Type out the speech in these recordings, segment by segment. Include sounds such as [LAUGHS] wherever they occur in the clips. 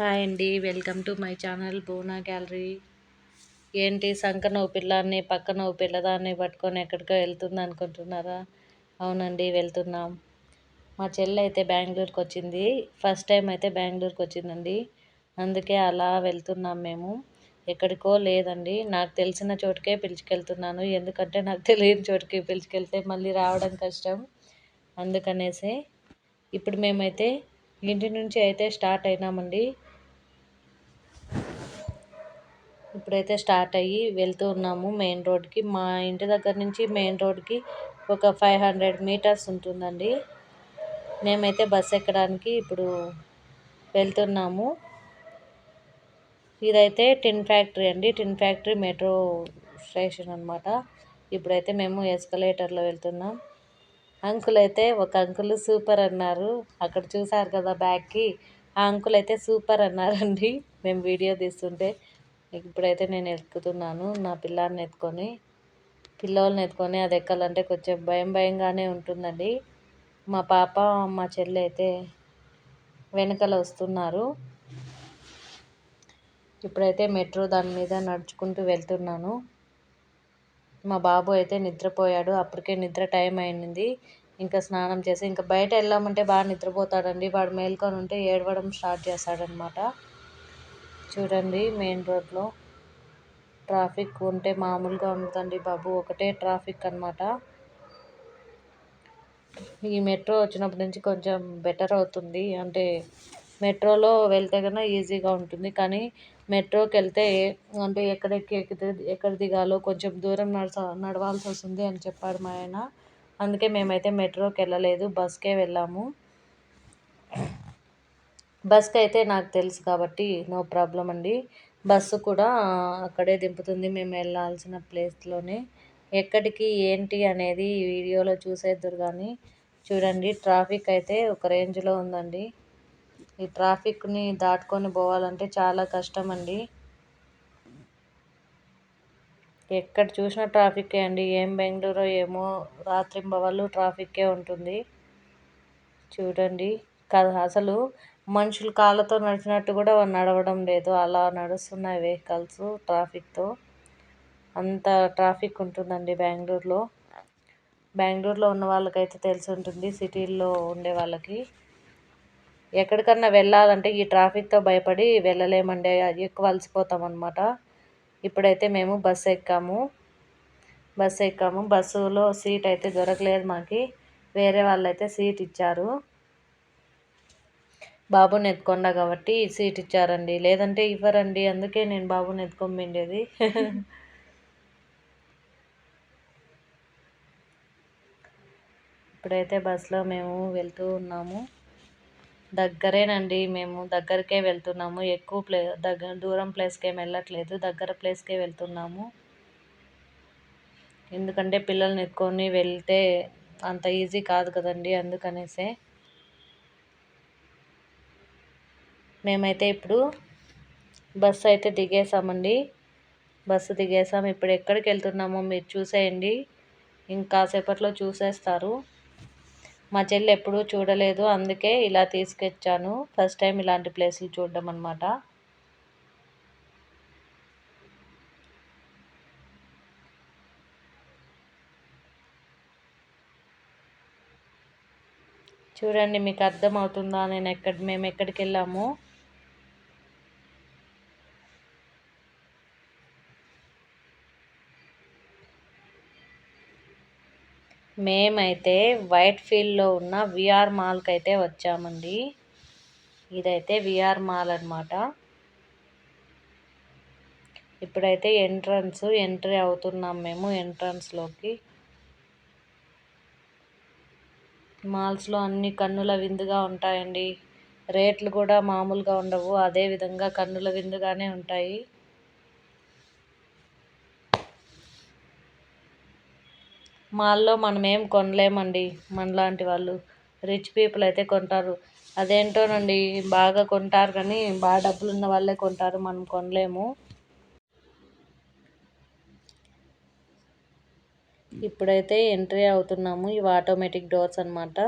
Hi అండి. Welcome to my channel Bona gallery. ఏంటి సంకన ఓ పిల్లాన్ని పక్కన ఓ పిల్లదాన్ని పట్టుకొని ఎక్కడికో వెళ్తుంది అనుకుంటున్నారా? అవునండి వెళ్తున్నాం. మా చెల్లి అయితే బెంగళూరుకి వచ్చింది. ఫస్ట్ టైం అయితే బెంగళూరుకి వచ్చిందండి. అందుకే అలా వెళ్తున్నాం మేము. ఎక్కడికో లేదండి. నాకు తెలిసిన చోటుకే పిలుచుకెళ్తున్నాను. ఎందుకంటే నాకు తెలియని చోటుకి పిలుచుకెళ్తే మళ్ళీ రావడం కష్టం. అందుకనేసి ఇప్పుడు మేమైతే ఇంటి నుంచి అయితే స్టార్ట్ అయినామండి. ఇప్పుడైతే స్టార్ట్ అయ్యి వెళ్తూ ఉన్నాము మెయిన్ రోడ్కి. మా ఇంటి దగ్గర నుంచి మెయిన్ రోడ్కి ఒక ఫైవ్ హండ్రెడ్ మీటర్స్ ఉంటుందండి. మేమైతే బస్ ఎక్కడానికి ఇప్పుడు వెళ్తున్నాము. ఇదైతే టిన్ ఫ్యాక్టరీ అండి. టిన్ ఫ్యాక్టరీ మెట్రో స్టేషన్ అనమాట ఇప్పుడైతే మేము ఎస్కలేటర్లో వెళ్తున్నాం. అంకుల్ అయితే ఒక అంకుల్ సూపర్ అన్నారు. అక్కడ చూసారు కదా బ్యాగ్కి. ఆ అంకుల్ అయితే సూపర్ అన్నారండి. మేము వీడియో తీస్తుంటే. ఇప్పుడైతే నేను ఎక్కుతున్నాను నా పిల్లల్ని ఎత్తుకొని పిల్లోళ్ళని ఎత్తుకొని అది ఎక్కాలంటే కొంచెం భయం భయంగానే ఉంటుందండి. మా పాప మా చెల్లి అయితే వెనకాల వస్తున్నారు. ఇప్పుడైతే మెట్రో దాని మీద నడుచుకుంటూ వెళ్తున్నాను. మా బాబు అయితే నిద్రపోయాడు. అప్పటికే నిద్ర టైం అయింది ఇంకా స్నానం చేసి ఇంకా బయట వెళ్ళామంటే బాగా నిద్రపోతాడండి. వాడు మేల్కొని ఉంటే ఏడవడం స్టార్ట్ చేస్తాడనమాట చూడండి మెయిన్ రోడ్లో ట్రాఫిక్ ఉంటే మామూలుగా ఉందండి బాబు. ఒకటే ట్రాఫిక్ అనమాట ఈ మెట్రో వచ్చినప్పటి నుంచి కొంచెం బెటర్ అవుతుంది. అంటే మెట్రోలో వెళ్తే కన్నా ఈజీగా ఉంటుంది. కానీ మెట్రోకి వెళ్తే అంటే ఎక్కడెక్కి ఎక్కితే ఎక్కడ దిగాలో కొంచెం దూరం నడచ నడవాల్సి వస్తుంది అని చెప్పాడు మా ఆయన. అందుకే మేమైతే మెట్రోకి వెళ్ళలేదు బస్కే వెళ్ళాము. బస్కి అయితే నాకు తెలుసు కాబట్టి నో ప్రాబ్లం అండి. బస్సు కూడా అక్కడే దింపుతుంది. మేము వెళ్ళాల్సిన ప్లేస్లోనే. ఎక్కడికి ఏంటి అనేది వీడియోలో చూసేద్దరు కానీ చూడండి. ట్రాఫిక్ అయితే ఒక రేంజ్లో ఉందండి. ఈ ట్రాఫిక్ని దాటుకొని పోవాలంటే చాలా కష్టం అండి. ఎక్కడ చూసినా ట్రాఫిక్కే అండి. ఏం బెంగళూరు ఏమో రాత్రింబవళ్ళు ట్రాఫిక్కే ఉంటుంది. చూడండి. అసలు మనుషులు కాళ్ళతో నడిచినట్టు కూడా నడవడం లేదు. అలా నడుస్తున్నాయి వెహికల్స్ ట్రాఫిక్తో. అంత ట్రాఫిక్ ఉంటుందండి బెంగళూరులో. బెంగళూరులో ఉన్న వాళ్ళకైతే తెలిసి ఉంటుంది సిటీల్లో ఉండే వాళ్ళకి. ఎక్కడికన్నా వెళ్ళాలంటే ఈ ట్రాఫిక్తో భయపడి వెళ్ళలేమండి ఎక్కువ అలసిపోతాం అనమాట ఇప్పుడైతే మేము బస్సు ఎక్కాము. బస్సు ఎక్కాము. బస్సులో సీట్ అయితే దొరకలేదు మాకు. వేరే వాళ్ళైతే సీట్ ఇచ్చారు. బాబుని ఎత్తుకొండ కాబట్టి సీట్ ఇచ్చారండి. లేదంటే ఇవ్వరండి. అందుకే నేను బాబుని ఎత్తుకొమ్మిండేది ఇప్పుడైతే బస్సులో మేము వెళ్తూ ఉన్నాము. దగ్గరేనండి. మేము దగ్గరకే వెళ్తున్నాము. ఎక్కువ ప్లే దగ్గర దూరం ప్లేస్కి వెళ్ళట్లేదు. దగ్గర ప్లేస్కే వెళ్తున్నాము. ఎందుకంటే పిల్లల్ని ఎత్తుకొని వెళ్తే అంత ఈజీ కాదు కదండి. అందుకనేసే మేమైతే ఇప్పుడు బస్సు అయితే దిగేసామండి. బస్సు దిగేసాము ఇప్పుడు ఎక్కడికి వెళ్తున్నామో మీరు చూసేయండి. ఇంకాసేపట్లో చూసేస్తారు. మా చెల్లి ఎప్పుడూ చూడలేదు. అందుకే ఇలా తీసుకొచ్చాను. ఫస్ట్ టైం ఇలాంటి ప్లేసులు చూడడం అనమాట చూడండి మీకు అర్థమవుతుందా? నేను ఎక్కడ మేము ఎక్కడికి వెళ్ళాము? మేమైతే వైట్ ఫీల్డ్లో ఉన్న విఆర్ మాల్కి అయితే వచ్చామండి. ఇదైతే విఆర్ మాల్ అనమాట ఇప్పుడైతే ఎంట్రన్స్ ఎంట్రీ అవుతున్నాం మేము ఎంట్రన్స్లోకి. మాల్స్లో అన్ని కన్నుల విందుగా ఉంటాయండి. రేట్లు కూడా మామూలుగా ఉండవు. అదే విధంగా కన్నుల విందుగానే ఉంటాయి. మాల్లో మనం ఏం కొనలేమండి మనలాంటి వాళ్ళు. రిచ్ పీపుల్ అయితే కొంటారు. అదేంటోనండి బాగా కొంటారు కానీ బాగా డబ్బులు ఉన్న వాళ్ళే కొంటారు. మనం కొనలేము. ఇప్పుడైతే ఎంట్రీ అవుతున్నాము. ఇవి ఆటోమేటిక్ డోర్స్ అనమాట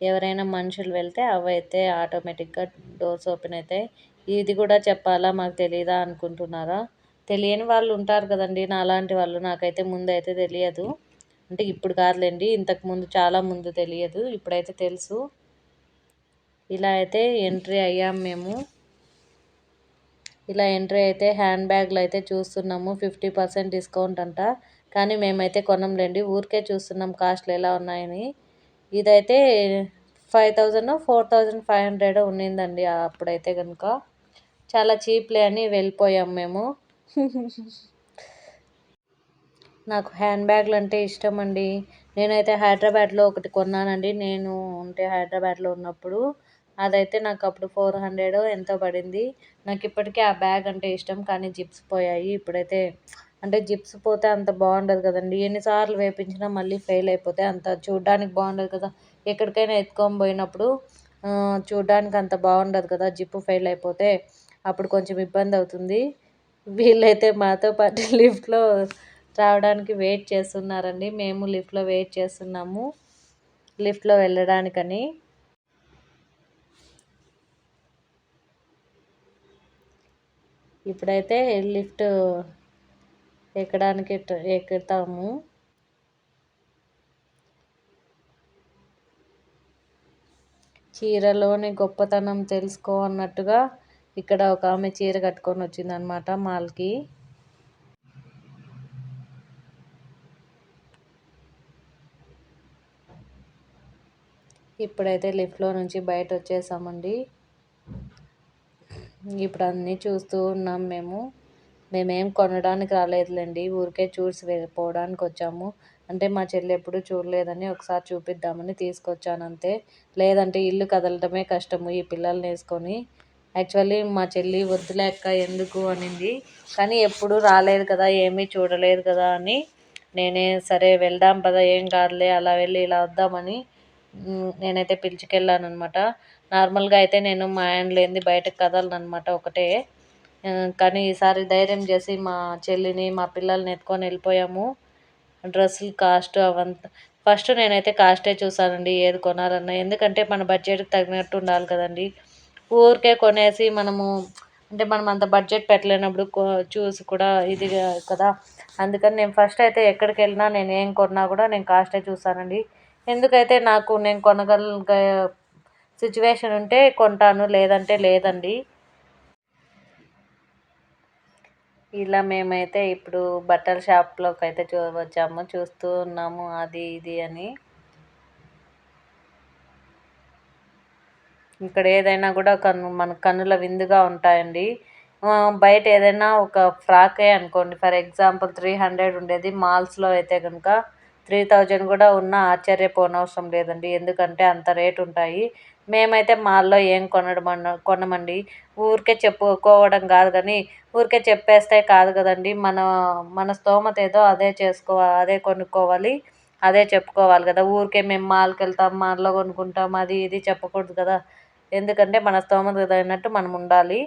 ఎవరైనా మనుషులు వెళ్తే అవి అయితే ఆటోమేటిక్గా డోర్స్ ఓపెన్ అవుతాయి. ఇది కూడా చెప్పాలా? మాకు తెలియదా అనుకుంటున్నారా? తెలియని వాళ్ళు ఉంటారు కదండి. నాలాంటి వాళ్ళు నాకైతే ముందైతే తెలియదు. అంటే ఇప్పుడు కాదులేండి ఇంతకుముందు చాలా ముందు తెలియదు ఇప్పుడైతే తెలుసు. ఇలా అయితే ఎంట్రీ అయ్యాం మేము. ఇలా ఎంట్రీ అయితే హ్యాండ్ బ్యాగ్లు అయితే చూస్తున్నాము ఫిఫ్టీ పర్సెంట్ డిస్కౌంట్ అంట. కానీ మేమైతే కొనంలేండి ఊరికే చూస్తున్నాం కాస్ట్లు ఎలా ఉన్నాయని. ఇదైతే five thousand four thousand five hundred ఉన్నిందండి అప్పుడైతే కనుక చాలా చీప్లే అని వెళ్ళిపోయాం మేము. [LAUGHS] నాకు హ్యాండ్ బ్యాగ్లు అంటే ఇష్టం అండి నేనైతే హైదరాబాద్లో ఒకటి కొన్నానండి. నేను ఉంటే హైదరాబాద్లో ఉన్నప్పుడు అదైతే నాకు అప్పుడు ఫోర్ హండ్రెడ్ ఎంతో పడింది. నాకు ఇప్పటికీ ఆ బ్యాగ్ అంటే ఇష్టం. కానీ జిప్స్ పోయాయి. ఇప్పుడైతే అంటే జిప్స్ పోతే అంత బాగుండదు కదండి. ఎన్నిసార్లు వేపించినా మళ్ళీ ఫెయిల్ అయిపోతే అంత చూడ్డానికి బాగుండదు కదా. ఎక్కడికైనా ఎత్తుకొని పోయినప్పుడు చూడడానికి అంత బాగుండదు కదా. జిప్పు ఫెయిల్ అయిపోతే అప్పుడు కొంచెం ఇబ్బంది అవుతుంది. వీళ్ళైతే మాతో పాటు [LAUGHS] లిఫ్ట్లో రావడానికి వెయిట్ చేస్తున్నారండి. మేము లిఫ్ట్లో వెయిట్ చేస్తున్నాము. లిఫ్ట్లో వెళ్ళడానికని. ఇప్పుడైతే లిఫ్ట్ ఎక్కడానికి ఎక్కుతాము. చీరలోని గొప్పతనం తెలుసుకో అన్నట్టుగా ఇక్కడ ఒక ఆమె చీర కట్టుకొని వచ్చిందనమాట మాల్కి. ఇప్పుడైతే లిఫ్ట్లో నుంచి బయట వచ్చేసామండి ఇప్పుడు అన్నీ చూస్తూ ఉన్నాం మేము. మేమేం కొనడానికి రాలేదులేండి. ఊరికే చూసి వెళ్ళిపోవడానికి వచ్చాము అంటే మా చెల్లి ఎప్పుడు చూడలేదని ఒకసారి చూపిద్దామని తీసుకొచ్చాను అంతే లేదంటే ఇల్లు కదలటమే కష్టము ఈ పిల్లల్ని వేసుకొని యాక్చువల్లీ మా చెల్లి వద్దులేక ఎందుకు అనింది. కానీ ఎప్పుడు రాలేదు కదా ఏమీ చూడలేదు కదా అని. నేనే సరే వెళ్దాం పదా ఏం కాదులే అలా వెళ్ళి ఇలా వద్దామని నేనైతే పిలుచుకెళ్ళాను అనమాట నార్మల్గా అయితే నేను మా ఆయన లేనిది బయటకు కదలనమాట ఒకటే. కానీ ఈసారి ధైర్యం చేసి మా చెల్లిని మా పిల్లల్ని ఎత్తుకొని వెళ్ళిపోయాము. డ్రెస్సులు కాస్ట్ అవంతా ఫస్ట్ నేనైతే కాస్టే చూసానండి ఏది కొనాలన్నా. ఎందుకంటే మన బడ్జెట్కి తగినట్టు ఉండాలి కదండి. ఊరికే కొనేసి మనము అంటే మనం అంత బడ్జెట్ పెట్టలేనప్పుడు చూసి కూడా ఇది కదా. అందుకని నేను ఫస్ట్ అయితే ఎక్కడికి వెళ్ళినా నేను ఏం కొన్నా కూడా నేను కాస్టే చూసానండి. ఎందుకైతే నాకు నేను కొనగలిగే సిచ్యువేషన్ ఉంటే కొంటాను లేదంటే లేదండి. ఇలా మేమైతే ఇప్పుడు బట్టల షాప్లోకి అయితే చూ వచ్చాము చూస్తూ ఉన్నాము అది ఇది అని. ఇక్కడ ఏదైనా కూడా కన్ను మన కన్నుల విందుగా ఉంటాయండి. బయట ఏదైనా ఒక ఫ్రాకే అనుకోండి. ఫర్ ఎగ్జాంపుల్ త్రీ హండ్రెడ్ ఉండేది మాల్స్లో అయితే కనుక త్రీ థౌజండ్ కూడా ఉన్న ఆశ్చర్యపోనవసరం లేదండి. ఎందుకంటే అంత రేటు ఉంటాయి. మేమైతే మాల్లో ఏం కొనడం కొనమండి. ఊరికే చెప్పుకోవడం కాదు కానీ ఊరికే చెప్పేస్తే కాదు కదండి. మన మన స్తోమత ఏదో అదే చేసుకోవాలి అదే కొనుక్కోవాలి అదే చెప్పుకోవాలి కదా. ఊరికే మేము మాల్కి వెళ్తాం మాల్లో కొనుక్కుంటాం అది ఇది చెప్పకూడదు కదా. ఎందుకంటే మన స్తోమత తగినట్టు మనం ఉండాలి.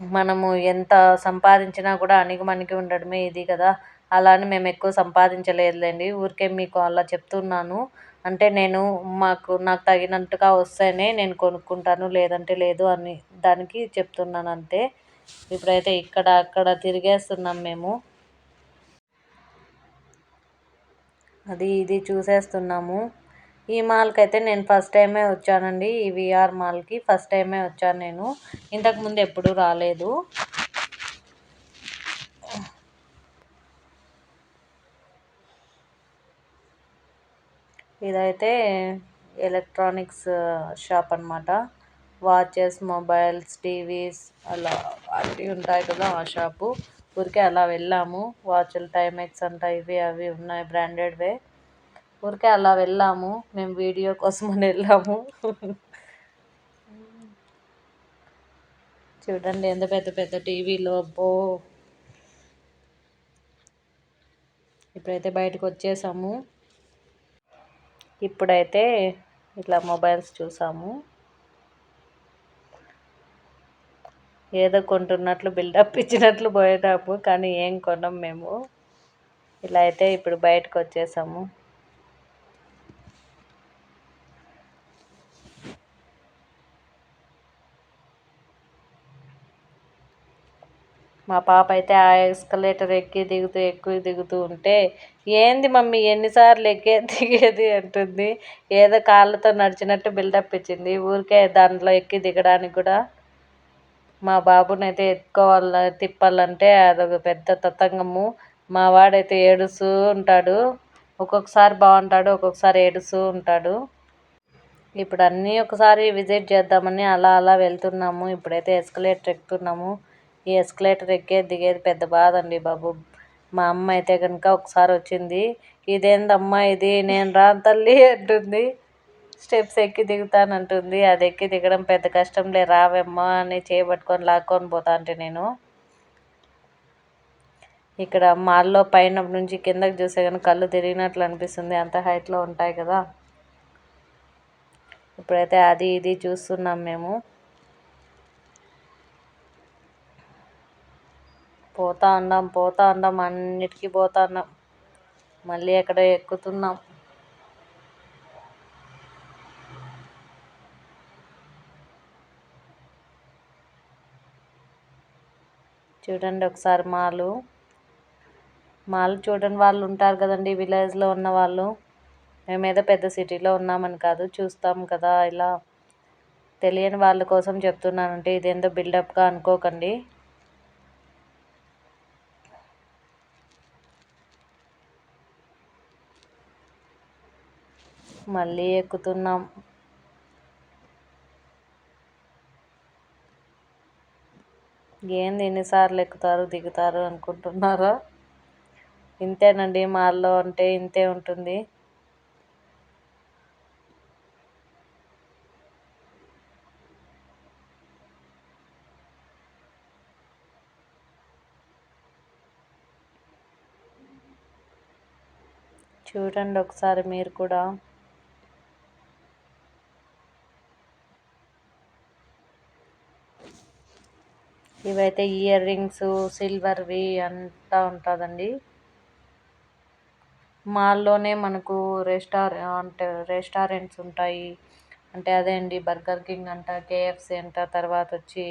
మనము ఎంత సంపాదించినా కూడా అణిగిమణిగి ఉండడమే ఇది కదా. అలా అని మేము ఎక్కువ సంపాదించలేదులేండి. ఊరికే మీకు అలా చెప్తున్నాను. అంటే నేను మాకు నాకు తగినట్టుగా వస్తేనే నేను కొనుక్కుంటాను లేదంటే లేదు అని దానికి చెప్తున్నాను అంతే. ఇప్పుడైతే ఇక్కడ అక్కడ తిరిగేస్తున్నాం మేము. అది ఇది చూసేస్తున్నాము. ఈ మాల్కి అయితే నేను ఫస్ట్ టైమే వచ్చానండి. ఈ విఆర్ మాల్కి ఫస్ట్ టైమే వచ్చాను నేను. ఇంతకుముందు ఎప్పుడూ రాలేదు. ఇదైతే ఎలక్ట్రానిక్స్ షాప్ అనమాట వాచెస్ మొబైల్స్ టీవీస్ అలా అవి ఉంటాయి కదా ఆ షాపు. ఊరికే అలా వెళ్ళాము. వాచ్లు టైమెక్స్ అంట ఇవి అవి ఉన్నాయి బ్రాండెడ్వే ఊరికే అలా వెళ్ళాము. మేము వీడియో కోసమని వెళ్ళాము. చూడండి ఎంత పెద్ద పెద్ద టీవీలు అబ్బో! ఇప్పుడైతే బయటకు వచ్చేసాము. ఇప్పుడైతే ఇట్లా మొబైల్స్ చూసాము. ఏదో కొంటున్నట్లు బిల్డప్ ఇచ్చినట్లు పోయేటాము కానీ ఏం కొనం మేము. ఇలా అయితే ఇప్పుడు బయటకు వచ్చేసాము. మా పాప అయితే ఆ ఎస్కలేటర్ ఎక్కి దిగుతూ ఎక్కువ దిగుతూ ఉంటే ఏంది మమ్మీ ఎన్నిసార్లు ఎక్కే దిగేది? అంటుంది. ఏదో కాళ్ళతో నడిచినట్టు బిల్డప్ ఇచ్చింది. ఊరికే దాంట్లో ఎక్కి దిగడానికి కూడా మా బాబుని అయితే ఎత్తుకోవాల తిప్పాలంటే అదొక పెద్ద తతంగము. మా వాడైతే ఏడుస్తూ ఉంటాడు. ఒక్కొక్కసారి బాగుంటాడు ఒక్కొక్కసారి ఏడుస్తూ ఉంటాడు. ఇప్పుడు అన్నీ ఒకసారి విజిట్ చేద్దామని అలా అలా వెళ్తున్నాము. ఇప్పుడైతే ఎస్కలేటర్ ఎక్కుతున్నాము. ఈ ఎస్కలేటర్ ఎక్కేది దిగేది పెద్ద బాధ అండి బాబు. మా అమ్మ అయితే కనుక ఒకసారి వచ్చింది ఇదేందమ్మా ఇది? నేను రా తల్లి అంటుంది. స్టెప్స్ ఎక్కి దిగుతానంటుంది అది ఎక్కి దిగడం పెద్ద కష్టంలే రావమ్మా అని చేయబట్టుకొని లాక్కొని పోతా అంటే నేను. ఇక్కడ మాల్లో పైన నుంచి కిందకి చూసే కానీ కళ్ళు తిరిగినట్లు అనిపిస్తుంది. అంత హైట్లో ఉంటాయి కదా. ఇప్పుడైతే అది ఇది చూస్తున్నాం మేము. పోతా ఉన్నాం పోతా ఉన్నాం అన్నిటికీ పోతా ఉన్నాం మళ్ళీ ఎక్కడ ఎక్కుతున్నాం? చూడండి ఒకసారి మాలు. మాలు చూడని వాళ్ళు ఉంటారు కదండి విలేజ్లో ఉన్న వాళ్ళు. మేమేదో పెద్ద సిటీలో ఉన్నామని కాదు చూస్తాం కదా ఇలా. తెలియని వాళ్ళ కోసం చెప్తున్నానంటే ఇదేందో బిల్డప్గా అనుకోకండి. మళ్ళీ ఎక్కుతున్నాం. ఏంది ఎన్నిసార్లు ఎక్కుతారు దిగుతారు అనుకుంటున్నారా? ఇంతేనండి మాల్లో అంటే ఇంతే ఉంటుంది. చూడండి ఒకసారి మీరు కూడా. ఇవైతే ఇయర్ రింగ్స్ సిల్వర్వి అంతా ఉంటుందండి. మాల్లోనే మనకు రెస్టారెంట్ రెస్టారెంట్స్ ఉంటాయి. అంటే అదే అండి బర్గర్ కింగ్ అంట కేఎఫ్సి అంట తర్వాత వచ్చి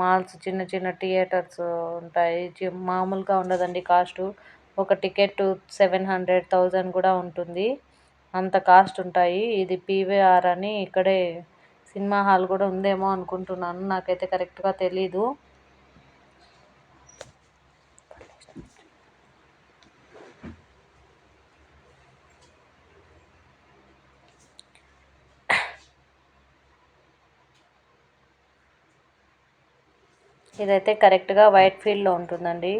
మాల్స్ చిన్న చిన్న థియేటర్స్ ఉంటాయి. మామూలుగా ఉండదండి కాస్ట్. ఒక టికెట్ సెవెన్ హండ్రెడ్ థౌజండ్ కూడా ఉంటుంది. అంత కాస్ట్ ఉంటాయి. ఇది పీవీఆర్ అని ఇక్కడే సినిమా హాల్ కూడా ఉందేమో అనుకుంటున్నాను. నాకైతే కరెక్ట్గా తెలీదు. ఇదైతే కరెక్ట్గా వైట్ ఫీల్డ్లో ఉంటుందండి.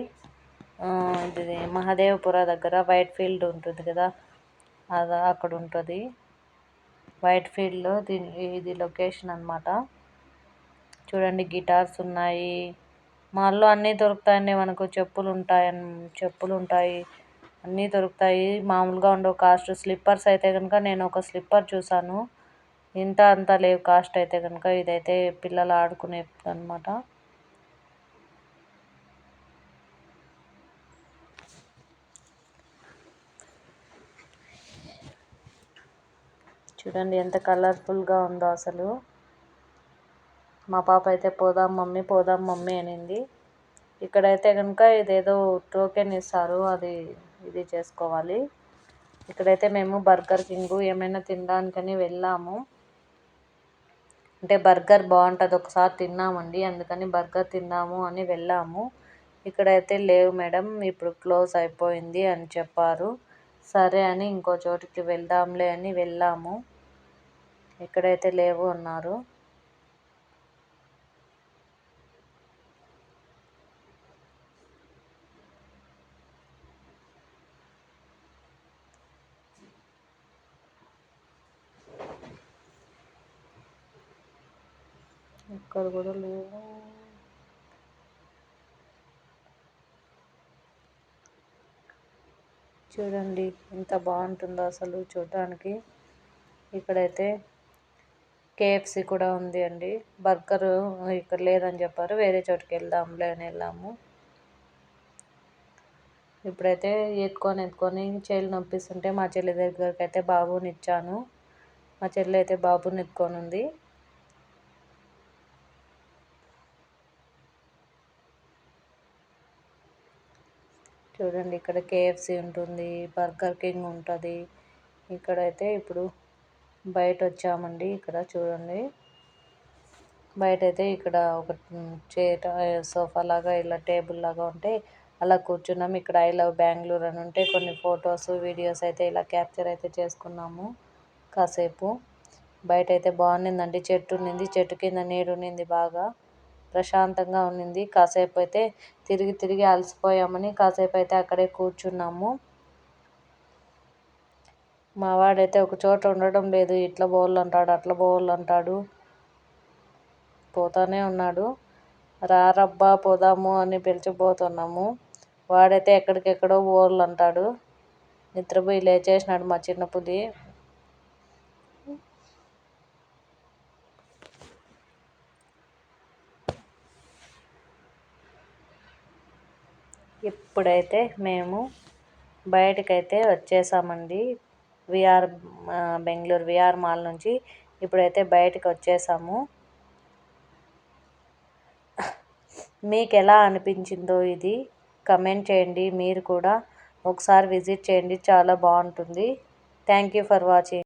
ఇది మహదేవపుర దగ్గర వైట్ ఫీల్డ్ ఉంటుంది కదా. అది అక్కడ ఉంటుంది. వైట్ ఫీల్డ్లో దీని ఇది లొకేషన్ అనమాట చూడండి గిటార్స్ ఉన్నాయి. మాల్లో అన్నీ దొరుకుతాయండి మనకు. చెప్పులు ఉంటాయి చెప్పులు ఉంటాయి అన్నీ దొరుకుతాయి. మామూలుగా ఉండవు కాస్ట్. స్లిప్పర్స్ అయితే కనుక నేను ఒక స్లిప్పర్ చూసాను. ఇంత అంత లేవు కాస్ట్ అయితే కనుక ఇదైతే పిల్లలు ఆడుకునే అనమాట చూడండి ఎంత కలర్ఫుల్గా ఉందో అసలు. మా పాప అయితే పోదాం మమ్మీ పోదాం మమ్మీ అనింది. ఇక్కడైతే కనుక ఇదేదో టోకెన్ ఇస్తారు అది ఇది చేసుకోవాలి. ఇక్కడైతే మేము బర్గర్ కింగ్ ఏమైనా తినడానికని వెళ్ళాము. అంటే బర్గర్ బాగుంటుంది ఒకసారి తిన్నామండి అందుకని బర్గర్ తిన్నాము అని వెళ్ళాము. ఇక్కడైతే లేవు మేడం ఇప్పుడు క్లోజ్ అయిపోయింది అని చెప్పారు. సరే అని ఇంకో చోటికి వెళ్దాంలే అని వెళ్ళాము. ఎక్కడైతే లేవు అన్నారు. ఇక్కడ కూడా లేవు. చూడండి ఎంత బాగుంటుందో అసలు చూడడానికి. ఇక్కడైతే కేఎఫ్సి కూడా ఉంది అండి. బర్గర్ ఇక్కడ లేదని చెప్పారు వేరే చోటుకి వెళ్దాంలే అని వెళ్ళాము. ఇప్పుడైతే ఎత్తుకొని ఎత్తుకొని చెల్లి నొప్పిస్తుంటే మా చెల్లి దగ్గరికి అయితే బాబుని ఇచ్చాను. మా చెల్లి అయితే బాబుని ఎత్తుకొని ఉంది. చూడండి ఇక్కడ కేఎఫ్సి ఉంటుంది బర్గర్ కింగ్ ఉంటుంది. ఇక్కడైతే ఇప్పుడు బయట వచ్చామండి ఇక్కడ చూడండి. బయట అయితే ఇక్కడ ఒక చైర్ సోఫా లాగా ఇలా టేబుల్ లాగా ఉంటే అలా కూర్చున్నాం. ఇక్కడ ఐ లవ్ బెంగళూరు అని ఉంటే కొన్ని ఫొటోస్ వీడియోస్ అయితే ఇలా క్యాప్చర్ అయితే చేసుకున్నాము కాసేపు. బయట అయితే బాగుండిందండి చెట్టు ఉండింది చెట్టు కింద నీడు ఉండింది బాగా. ప్రశాంతంగా ఉన్నింది. కాసేపు అయితే తిరిగి తిరిగి అలసిపోయామని కాసేపు అయితే అక్కడే కూర్చున్నాము. మా వాడైతే ఒక చోట ఉండడం లేదు. ఇట్లా అట్ల అట్లా అంటాడు పోతానే ఉన్నాడు. రారబ్బా పోదాము అని పిలిచిపోతున్నాము వాడైతే ఎక్కడికెక్కడో బోళ్ళు అంటాడు నిద్రపోయి లేచేసినాడు మా చిన్న పులి. ఇప్పుడైతే మేము బయటకైతే వచ్చేసామండి. విఆర్ బెంగళూరు విఆర్ మాల్ నుంచి ఇప్పుడైతే బయటకు వచ్చేసాము. మీకు ఎలా అనిపించిందో ఇది? కమెంట్ చేయండి. మీరు కూడా ఒకసారి విజిట్ చేయండి. చాలా బాగుంటుంది. Thank you for watching.